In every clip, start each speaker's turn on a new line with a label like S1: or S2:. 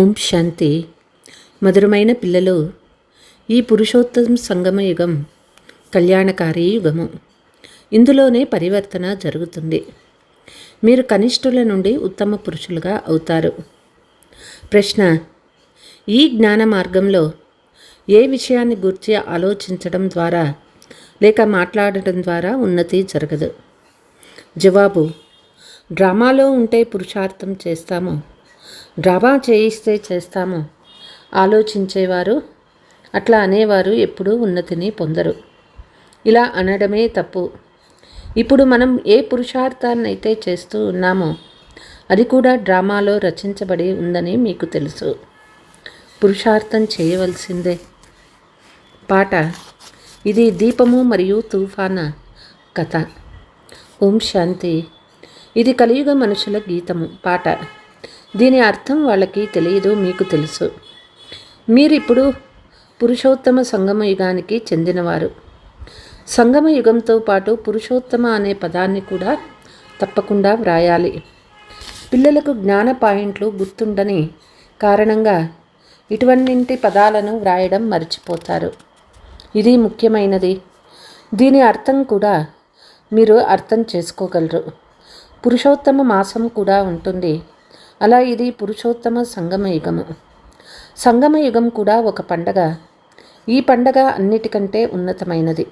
S1: ఓం శాంతి. మధురమైన పిల్లలు ఈ పురుషోత్తమ సంగమ యుగం కళ్యాణకారి యుగము. ఇందులోనే పరివర్తన జరుగుతుంది. మీరు కనిష్ఠుల నుండి ఉత్తమ పురుషులుగా అవుతారు. ప్రశ్న ఈ జ్ఞాన మార్గంలో ఏ విషయాన్ని గురించి ఆలోచించడం ద్వారా లేక మాట్లాడటం ద్వారా ఉన్నతి జరగదు? జవాబు డ్రామాలో ఉంటే పురుషార్థం చేస్తాము. డ్రామా చేయిస్తే చేస్తాము. ఆలోచించేవారు అట్లా అనేవారు ఎప్పుడూ ఉన్నతిని పొందరు. ఇలా అనడమే తప్పు. ఇప్పుడు మనం ఏ పురుషార్థాన్ని అయితే చేస్తూ ఉన్నామో అది కూడా డ్రామాలో రచించబడి ఉందని మీకు తెలుసు. పురుషార్థం చేయవలసిందే. పాట ఇది దీపము మరియు తుఫాన కథ. ఓం శాంతి. ఇది కలియుగ మనుషుల గీతము. పాట. దీని అర్థం వాళ్ళకి తెలియదు మీకు తెలుసు. మీరిప్పుడు పురుషోత్తమ సంగమ యుగానికి చెందినవారు. సంగమ యుగంతో పాటు పురుషోత్తమ అనే పదాన్ని కూడా తప్పకుండా వ్రాయాలి. పిల్లలకు జ్ఞాన పాయింట్లు గుర్తుండని కారణంగా ఇటువంటి పదాలను వ్రాయడం మర్చిపోతారు. ఇది ముఖ్యమైనది. దీని అర్థం కూడా మీరు అర్థం చేసుకోగలరు. పురుషోత్తమ మాసం కూడా ఉంటుంది. అలా ఇది పురుషోత్తమ సంగమ యుగము. సంగమ యుగం కూడా ఒక పండగ. ఈ పండగ అన్నిటికంటే ఉన్నతమైనది.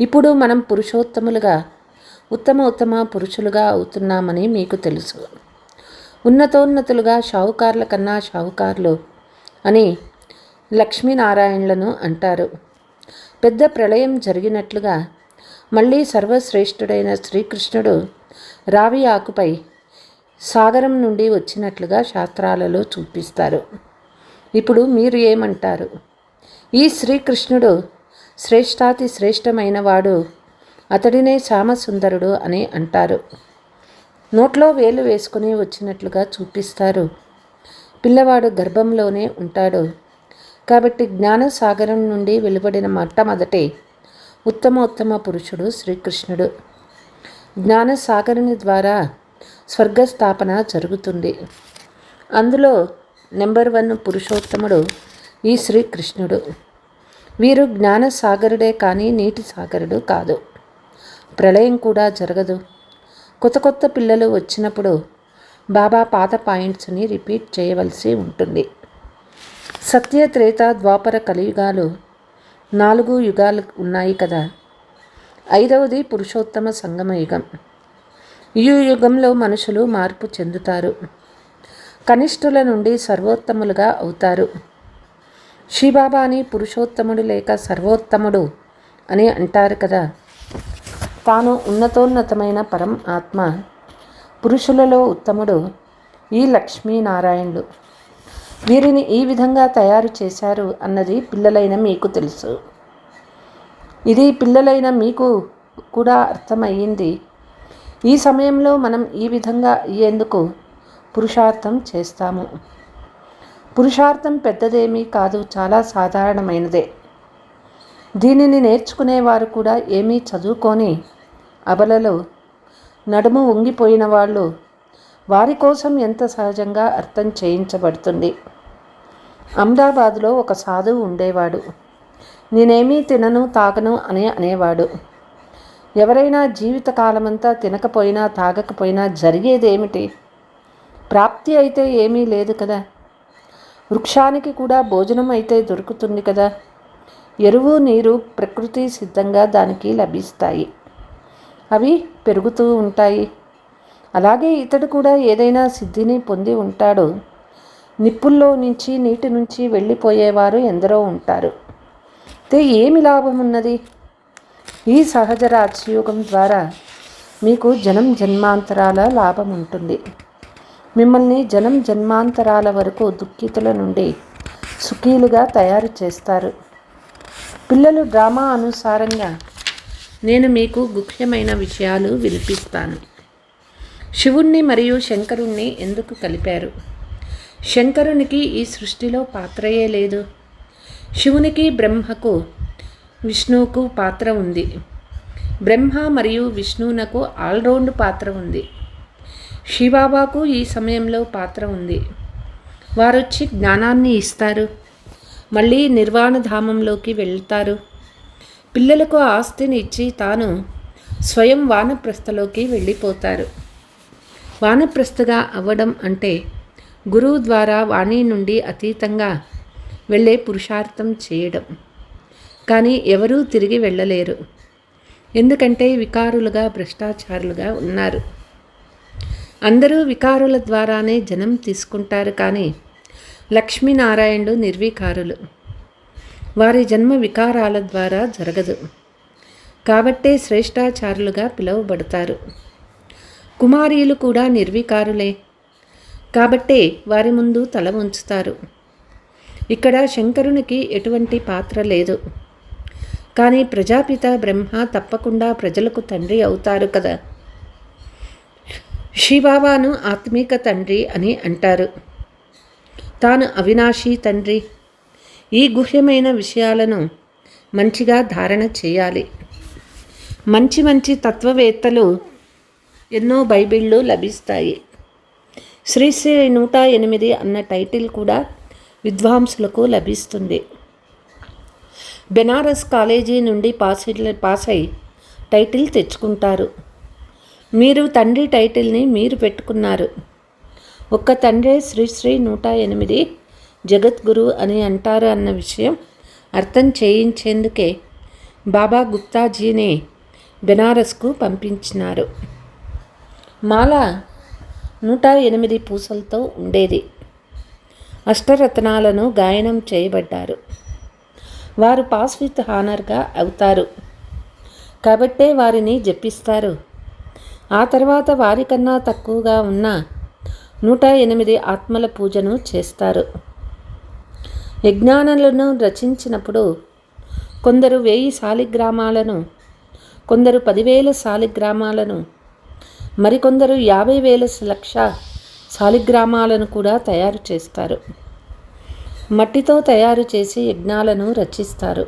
S1: ఇప్పుడు మనం పురుషోత్తములుగా ఉత్తమ ఉత్తమ పురుషులుగా అవుతున్నామని మీకు తెలుసు. ఉన్నతోన్నతులుగా షావుకార్ల కన్నా షావుకార్లు అని లక్ష్మీనారాయణులను అంటారు. పెద్ద ప్రళయం జరిగినట్లుగా మళ్ళీ సర్వశ్రేష్ఠుడైన శ్రీకృష్ణుడు రావి ఆకుపై సాగరం నుండి వచ్చినట్లుగా శాస్త్రాలలో చూపిస్తారు. ఇప్పుడు మీరు ఏమంటారు? ఈ శ్రీకృష్ణుడు శ్రేష్టాతి శ్రేష్టమైన వాడు అతడినే శ్యామసుందరుడు అని అంటారు. నోట్లో వేలు వేసుకుని వచ్చినట్లుగా చూపిస్తారు. పిల్లవాడు గర్భంలోనే ఉంటాడు. కాబట్టి జ్ఞానసాగరం నుండి వెలువడిన మొట్టమొదటి ఉత్తమోత్తమ పురుషుడు శ్రీకృష్ణుడు. జ్ఞానసాగరుని ద్వారా స్వర్గస్థాపన జరుగుతుంది. అందులో నెంబర్ వన్ పురుషోత్తముడు ఈ శ్రీకృష్ణుడు. వీరు జ్ఞాన సాగరుడే కానీ నీటి సాగరుడు కాదు. ప్రళయం కూడా జరగదు. కొత్త కొత్త పిల్లలు వచ్చినప్పుడు బాబా పాత పాయింట్స్ని రిపీట్ చేయవలసి ఉంటుంది. సత్య త్రేత ద్వాపర కలియుగాలు నాలుగు యుగాలు ఉన్నాయి కదా. ఐదవది పురుషోత్తమ సంగమ యుగం ఈ యుగంలో మనుషులు మార్పు చెందుతారు. కనిష్ఠుల నుండి సర్వోత్తములుగా అవుతారు. శ్రీబాబాని పురుషోత్తముడు లేక సర్వోత్తముడు అని అంటారు కదా. తాను ఉన్నతోన్నతమైన పరం ఆత్మ పురుషులలో ఉత్తముడు ఈ లక్ష్మీనారాయణుడు. వీరిని ఈ విధంగా తయారు చేశారు అన్నది పిల్లలైన మీకు తెలుసు. ఇది పిల్లలైన మీకు కూడా అర్థమయ్యింది. ఈ సమయంలో మనం ఈ విధంగా అయ్యేందుకు పురుషార్థం చేస్తాము? పురుషార్థం పెద్దదేమీ కాదు చాలా సాధారణమైనదే. దీనిని నేర్చుకునేవారు కూడా ఏమీ చదువుకొని అబలలో నడుము ఉంగిపోయిన వాళ్ళు వారి కోసం ఎంత సహజంగా అర్థం చేయించబడుతుంది? అహ్మదాబాద్లో ఒక సాధువు ఉండేవాడు. నేనేమీ తినను తాగను అని అనేవాడు. ఎవరైనా జీవితకాలమంతా తినకపోయినా తాగకపోయినా జరిగేదేమిటి? ప్రాప్తి అయితే ఏమీ లేదు కదా. వృక్షానికి కూడా భోజనం అయితే దొరుకుతుంది కదా. ఎరువు నీరు ప్రకృతి సిద్ధంగా దానికి లభిస్తాయి. అవి పెరుగుతూ ఉంటాయి. అలాగే ఇతడు కూడా ఏదైనా సిద్ధిని పొంది ఉంటాడు. నిప్పుల్లో నుంచి నీటి నుంచి వెళ్ళిపోయేవారు ఎందరో ఉంటారు. అయితే ఏమి లాభం ఉన్నది ఈ సహజ రాజయోగం ద్వారా మీకు జనం జన్మాంతరాల లాభం ఉంటుంది మిమ్మల్ని జనం జన్మాంతరాల వరకు దుఃఖితుల నుండి సుఖీలుగా తయారు చేస్తారు. పిల్లలు డ్రామా అనుసారంగా నేను మీకు ముఖ్యమైన విషయాలు వినిపిస్తాను. శివుణ్ణి మరియు శంకరుణ్ణి ఎందుకు కలిపారు? శంకరునికి ఈ సృష్టిలో పాత్రయే లేదు. శివునికి బ్రహ్మకు విష్ణువుకు పాత్ర ఉంది. బ్రహ్మ మరియు విష్ణువునకు ఆల్రౌండ్ పాత్ర ఉంది. శివబాబాకు ఈ సమయంలో పాత్ర ఉంది. వారొచ్చి జ్ఞానాన్ని ఇస్తారు. మళ్ళీ నిర్వాణధామంలోకి వెళ్తారు. పిల్లలకు ఆస్తిని ఇచ్చి తాను స్వయం వానప్రస్థలోకి వెళ్ళిపోతారు. వానప్రస్థగా అవ్వడం అంటే గురువు ద్వారా వాణి నుండి అతీతంగా వెళ్ళే పురుషార్థం చేయడం. కానీ ఎవరూ తిరిగి వెళ్ళలేరు. ఎందుకంటే వికారులుగా భ్రష్టాచారులుగా ఉన్నారు. అందరూ వికారుల ద్వారానే జనం తీసుకుంటారు కానీ లక్ష్మీనారాయణుడు నిర్వికారులు. వారి జన్మ వికారాల ద్వారా జరగదు. కాబట్టే శ్రేష్టాచారులుగా పిలువబడతారు. కుమారీలు కూడా నిర్వికారులే. కాబట్టే వారి ముందు తల ఉంచుతారు ఇక్కడ శంకరునికి ఎటువంటి పాత్ర లేదు. కానీ ప్రజాపిత బ్రహ్మ తప్పకుండా ప్రజలకు తండ్రి అవుతారు కదా. శివాబాను ఆత్మీక తండ్రి అని అంటారు. తాను అవినాశి తండ్రి. ఈ గుహ్యమైన విషయాలను మంచిగా ధారణ చేయాలి. మంచి మంచి తత్వవేత్తలు ఎన్నో బైబిళ్ళు లభిస్తాయి. శ్రీశ్రీ నూట ఎనిమిది అన్న టైటిల్ కూడా విద్వాంసులకు లభిస్తుంది. బెనారస్ కాలేజీ నుండి పాస్ పాస్ అయి టైటిల్ తెచ్చుకుంటారు. మీరు తండ్రి టైటిల్ని మీరు పెట్టుకున్నారు. ఒక్క తండ్రే శ్రీశ్రీ నూట ఎనిమిది జగద్గురు అని అంటారు అన్న విషయం అర్థం చేయించేందుకే బాబా గుప్తాజీని బెనారస్కు పంపించినారు. మాల నూట ఎనిమిది పూసలతో ఉండేది. అష్టరత్నాలను గాయనం చేయబడ్డారు. వారు పాస్ విత్ హానర్గా అవుతారు. కాబట్టే వారిని జపిస్తారు. ఆ తర్వాత వారికన్నా తక్కువగా ఉన్న నూట ఎనిమిది ఆత్మల పూజను చేస్తారు. విజ్ఞానాలను రచించినప్పుడు కొందరు వెయ్యి శాలిగ్రామాలను కొందరు పదివేల శాలిగ్రామాలను మరికొందరు యాభై వేల లక్ష శాలిగ్రామాలను కూడా తయారు చేస్తారు. మట్టితో తయారు చేసి యజ్ఞాలను రచిస్తారు.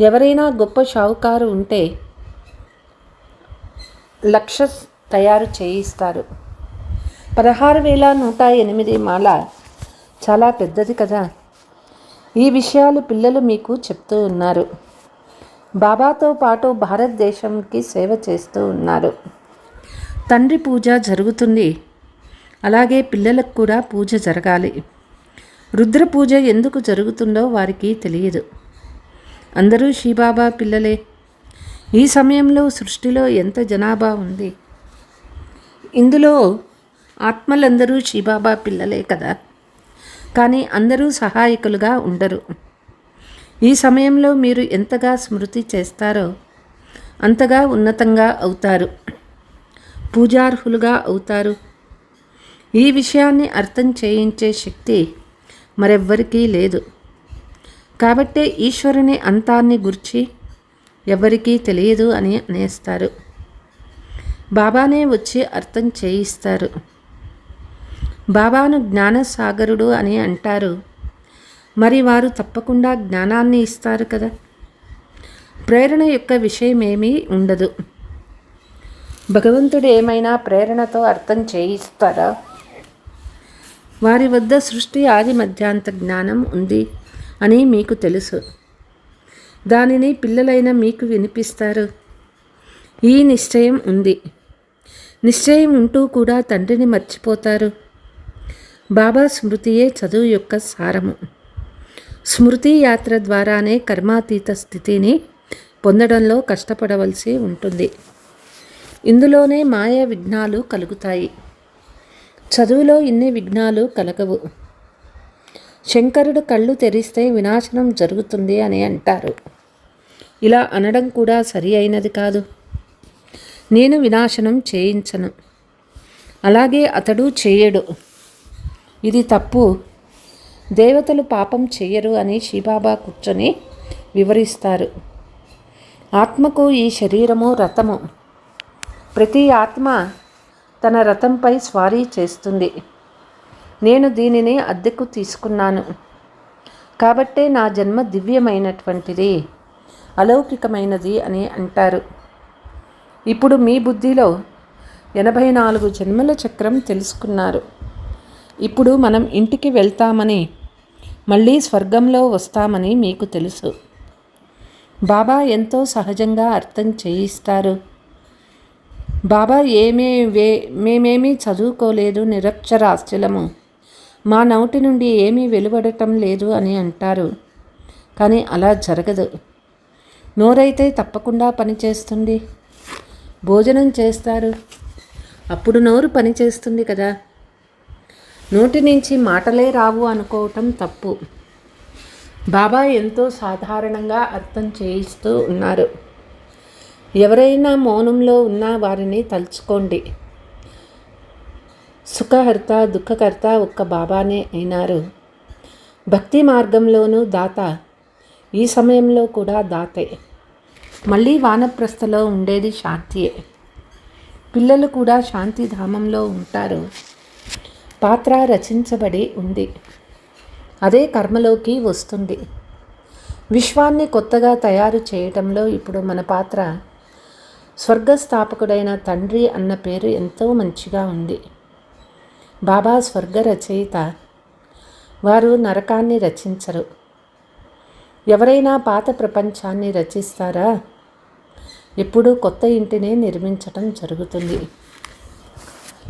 S1: ఎవరైనా గొప్ప షావుకారు ఉంటే లక్ష తయారు చేయిస్తారు. పదహారు వేల నూట ఎనిమిది మాల చాలా పెద్దది కదా? ఈ విషయాలు పిల్లలు మీకు చెప్తూ ఉన్నారు. బాబాతో పాటు భారతదేశంకి సేవ చేస్తూ ఉన్నారు. తండ్రి పూజ జరుగుతుంది. అలాగే పిల్లలకు కూడా పూజ జరగాలి. రుద్ర పూజ ఎందుకు జరుగుతుందో వారికి తెలియదు. అందరూ శ్రీబాబా పిల్లలే. ఈ సమయంలో సృష్టిలో ఎంత జనాభా ఉంది? ఇందులో ఆత్మలందరూ శ్రీబాబా పిల్లలే కదా. కానీ అందరూ సహాయకులుగా ఉండరు. ఈ సమయంలో మీరు ఎంతగా స్మృతి చేస్తారో అంతగా ఉన్నతంగా అవుతారు. పూజార్హులుగా అవుతారు. ఈ విషయాన్ని అర్థం చేయించే శక్తి మరెవ్వరికీ లేదు. కాబట్టే ఈశ్వరుని అంతాన్ని గుర్చి ఎవరికీ తెలియదు అని అనేస్తారు. బాబానే వచ్చి అర్థం చేయిస్తారు. బాబాను జ్ఞానసాగరుడు అని అంటారు. మరి వారు తప్పకుండా జ్ఞానాన్ని ఇస్తారు కదా? ప్రేరణ యొక్క విషయమేమీ ఉండదు. భగవంతుడు ఏమైనా ప్రేరణతో అర్థం చేయిస్తారా? వారి వద్ద సృష్టి ఆది మధ్యాంత జ్ఞానం ఉంది అని మీకు తెలుసు. దానిని పిల్లలైన మీకు వినిపిస్తారు. ఈ నిశ్చయం ఉంది. నిశ్చయం ఉంటూ కూడా తండ్రిని మర్చిపోతారు. బాబా స్మృతియే చదువు యొక్క సారము. స్మృతి యాత్ర ద్వారానే కర్మాతీత స్థితిని పొందడంలో కష్టపడవలసి ఉంటుంది. ఇందులోనే మాయా విఘ్నాలు కలుగుతాయి. చదువులో ఇన్ని విఘ్నాలు కలగవు. శంకరుడు కళ్ళు తెరిస్తే వినాశనం జరుగుతుంది అని అంటారు. ఇలా అనడం కూడా సరి అయినది కాదు. నేను వినాశనం చేయించను. అలాగే అతడు చేయడు. ఇది తప్పు. దేవతలు పాపం చేయరు అని శిబాబా కూర్చొని వివరిస్తారు. ఆత్మకు ఈ శరీరము రథము. ప్రతి ఆత్మ తన రథంపై స్వారీ చేస్తుంది. నేను దీనిని అద్దెకు తీసుకున్నాను. కాబట్టే నా జన్మ దివ్యమైనటువంటిది అలౌకికమైనది అని అంటారు. ఇప్పుడు మీ బుద్ధిలో ఎనభై నాలుగు జన్మల చక్రం తెలుసుకున్నారు. ఇప్పుడు మనం ఇంటికి వెళ్తామని మళ్ళీ స్వర్గంలో వస్తామని మీకు తెలుసు. బాబా ఎంతో సహజంగా అర్థం చేయిస్తారు. బాబా ఏమే వే మేమేమీ చదువుకోలేదు నిరక్షరాస్యులము మా నోటి నుండి ఏమీ వెలువడటం లేదు అని అంటారు. కానీ అలా జరగదు. నోరైతే తప్పకుండా పనిచేస్తుంది భోజనం చేస్తారు. అప్పుడు నోరు పనిచేస్తుంది కదా. నోటి నుంచి మాటలే రావు అనుకోవటం తప్పు. బాబా ఎంతో సాధారణంగా అర్థం చేయిస్తూ ఉన్నారు. ఎవరైనా మౌనంలో ఉన్న వారిని తలుచుకోండి. సుఖహర్త దుఃఖకర్త ఒక్క బాబానే అయినారు. భక్తి మార్గంలోనూ దాత ఈ సమయంలో కూడా దాతే. మళ్ళీ వానప్రస్థలో ఉండేది శాంతియే. పిల్లలు కూడా శాంతిధామంలో ఉంటారు. పాత్ర రచించబడి ఉంది. అదే కర్మలోకి వస్తుంది. విశ్వాన్ని కొత్తగా తయారు చేయటంలో ఇప్పుడు మన పాత్ర స్వర్గస్థాపకుడైన తండ్రి అన్న పేరు ఎంతో మంచిగా ఉంది. బాబా స్వర్గ రచయిత. వారు నరకాన్ని రచించరు. ఎవరైనా పాత ప్రపంచాన్ని రచిస్తారా? ఎప్పుడూ కొత్త ఇంటినే నిర్మించటం జరుగుతుంది.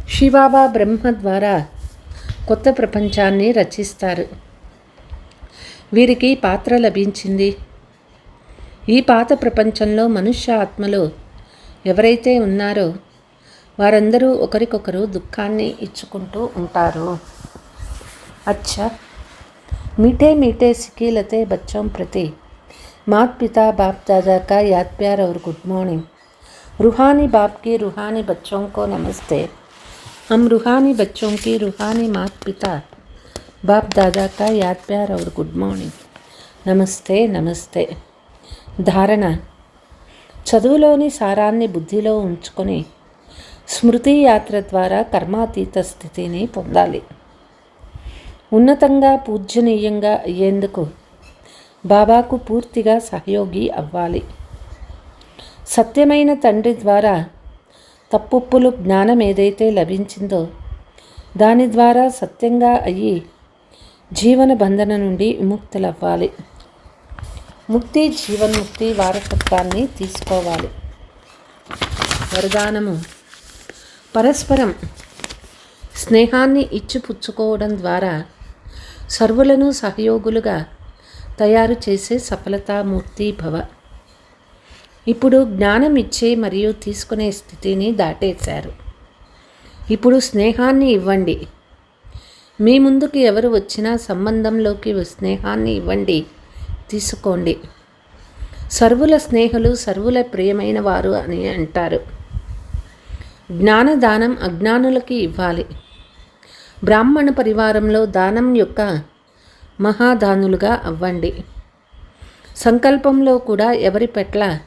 S1: శివాబా బ్రహ్మ ద్వారా కొత్త ప్రపంచాన్ని రచిస్తారు. వీరికి పాత్ర లభించింది. ఈ పాత ప్రపంచంలో మనుష్య ఆత్మలో ఎవరైతే ఉన్నారో వారందరూ ఒకరికొకరు దుఃఖాన్ని ఇచ్చుకుంటూ ఉంటారు. అచ్చా! మీటే మీటే సికీలతే బచ్చం ప్రతి. మాత్ పిత బాప్ దాదాక యాత్ప్యార్ అవర్ గుడ్ మార్నింగ్. రుహాని బాప్కి రుహాని బచ్చంకో నమస్తే. హమ్ రుహాని బచ్చంకి రుహాని మాత్ పిత బాప్ దాదాక యాత్ప్యార్ అవర్ గుడ్ మార్నింగ్. నమస్తే నమస్తే. ధారణ చదువులోని సారాన్ని బుద్ధిలో ఉంచుకొని స్మృతి యాత్ర ద్వారా కర్మాతీత స్థితిని పొందాలి. ఉన్నతంగా పూజనీయంగా అయ్యేందుకు బాబాకు పూర్తిగా సహయోగి అవ్వాలి. సత్యమైన తండ్రి ద్వారా తప్పుప్పులు జ్ఞానం ఏదైతే లభించిందో దాని ద్వారా సత్యంగా అయ్యి జీవన బంధన నుండి విముక్తులవ్వాలి. ముక్తి జీవన్ముక్తి వారసత్వాన్ని తీసుకోవాలి. వరదానము. పరస్పరం స్నేహాన్ని ఇచ్చిపుచ్చుకోవడం ద్వారా సర్వులను సహయోగులుగా తయారు చేసే సఫలతామూర్తి భవ. ఇప్పుడు జ్ఞానం ఇచ్చే మరియు తీసుకునే స్థితిని దాటేశారు. ఇప్పుడు స్నేహాన్ని ఇవ్వండి. మీ ముందుకు ఎవరు వచ్చినా సంబంధంలోకి స్నేహాన్ని ఇవ్వండి. తీసుకోండి. సర్వుల స్నేహులు సర్వుల ప్రియమైన వారు అని అంటారు. జ్ఞానదానం అజ్ఞానులకి ఇవ్వాలి. బ్రాహ్మణ పరివారంలో దానం యొక్క మహాదానులుగా అవ్వండి. సంకల్పంలో కూడా ఎవరి పట్ల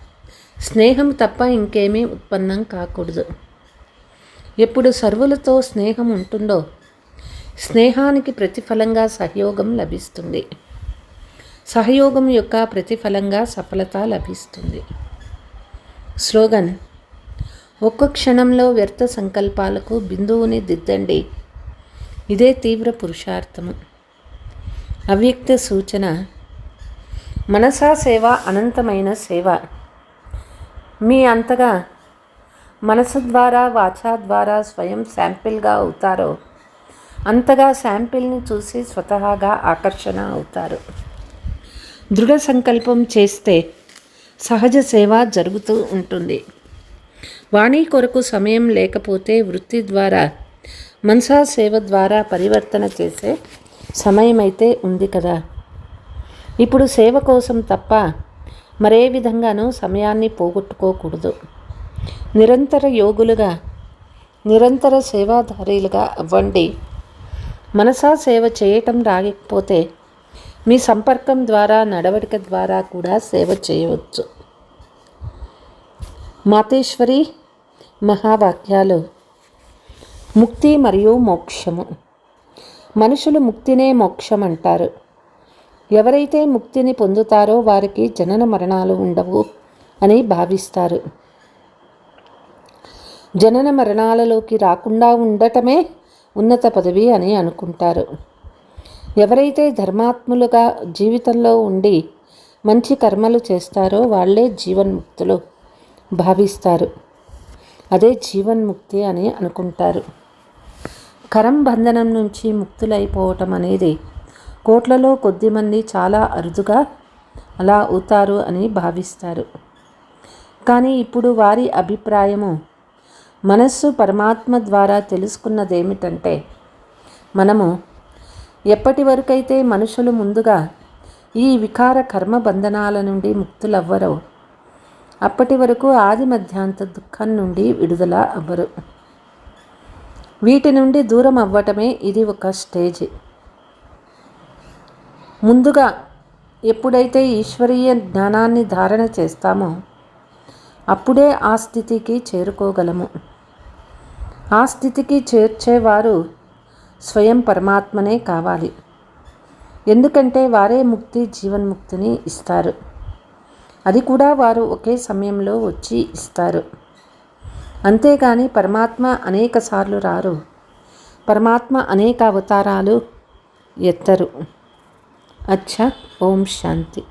S1: స్నేహం తప్ప ఇంకేమీ ఉత్పన్నం కాకూడదు. ఎప్పుడు సర్వులతో స్నేహం ఉంటుందో స్నేహానికి ప్రతిఫలంగా సహయోగం లభిస్తుంది. సహయోగం యొక్క ప్రతిఫలంగా సఫలత లభిస్తుంది. స్లోగన్. ఒక్క క్షణంలో వ్యర్థ సంకల్పాలకు బిందువుని దిద్దండి. ఇదే తీవ్ర పురుషార్థము అవ్యక్త సూచన. మనసా సేవ అనంతమైన సేవ. మీ అంతగా మనసు ద్వారా వాచా ద్వారా స్వయం శాంపిల్గా అవుతారో అంతగా శాంపిల్ని చూసి స్వతహాగా ఆకర్షణ అవుతారు. దృఢ సంకల్పం చేస్తే సహజ సేవ జరుగుతూ ఉంటుంది. వాణి కొరకు సమయం లేకపోతే వృత్తి ద్వారా మనసా సేవ ద్వారా పరివర్తన చేసే సమయమైతే ఉంది కదా. ఇప్పుడు సేవ కోసం తప్ప మరే విధంగానూ సమయాన్ని పోగొట్టుకోకూడదు. నిరంతర యోగులుగా నిరంతర సేవాధారీలుగా అవ్వండి. మనసా సేవ చేయటం రాకపోతే మీ సంపర్కం ద్వారా నడవడిక ద్వారా కూడా సేవ చేయవచ్చు. మాతేశ్వరి మహావాక్యాలు. ముక్తి మరియు మోక్షము. మనుషులు ముక్తినే మోక్షం అంటారు. ఎవరైతే ముక్తిని పొందుతారో వారికి జనన మరణాలు ఉండవు అని భావిస్తారు. జనన మరణాలలోకి రాకుండా ఉండటమే ఉన్నత పదవి అని అనుకుంటారు. ఎవరైతే ధర్మాత్ములుగా జీవితంలో ఉండి మంచి కర్మలు చేస్తారో వాళ్ళే జీవన్ముక్తులు భావిస్తారు. అదే జీవన్ముక్తి అని అనుకుంటారు. కరం బంధనం నుంచి ముక్తులైపోవటం అనేది కోట్లలో కొద్దిమంది చాలా అరుదుగా అలా అవుతారు అని భావిస్తారు. కానీ ఇప్పుడు వారి అభిప్రాయము మనస్సు పరమాత్మ ద్వారా తెలుసుకున్నదేమిటంటే మనము ఎప్పటి వరకైతే మనుషులు ముందుగా ఈ వికార కర్మ బంధనాల నుండి ముక్తులవ్వరో అప్పటి వరకు ఆది మధ్యాంత దుఃఖం నుండి విడుదల అవ్వరు. వీటి నుండి దూరం అవ్వటమే ఇది ఒక స్టేజ్. ముందుగా ఎప్పుడైతే ఈశ్వరీయ జ్ఞానాన్ని ధారణ చేస్తామో అప్పుడే ఆ స్థితికి చేరుకోగలము. ఆ స్థితికి చేర్చేవారు స్వయం పరమాత్మనే కావాలి. ఎందుకంటే వారే ముక్తి జీవన్ముక్తిని ఇస్తారు. అది కూడా వారు ఒకే సమయంలో వచ్చి ఇస్తారు. అంతేగాని పరమాత్మ అనేక సార్లు రారు. పరమాత్మ అనేక అవతారాలు ఎత్తరు. అచ్చా ఓం శాంతి.